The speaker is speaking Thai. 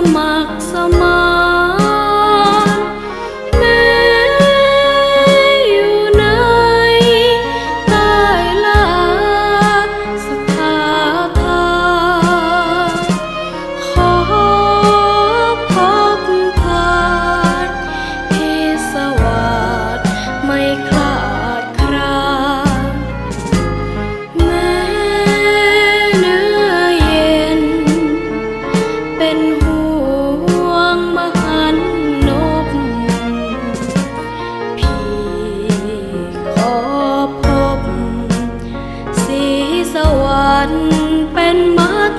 semak-semak นเป็นมัด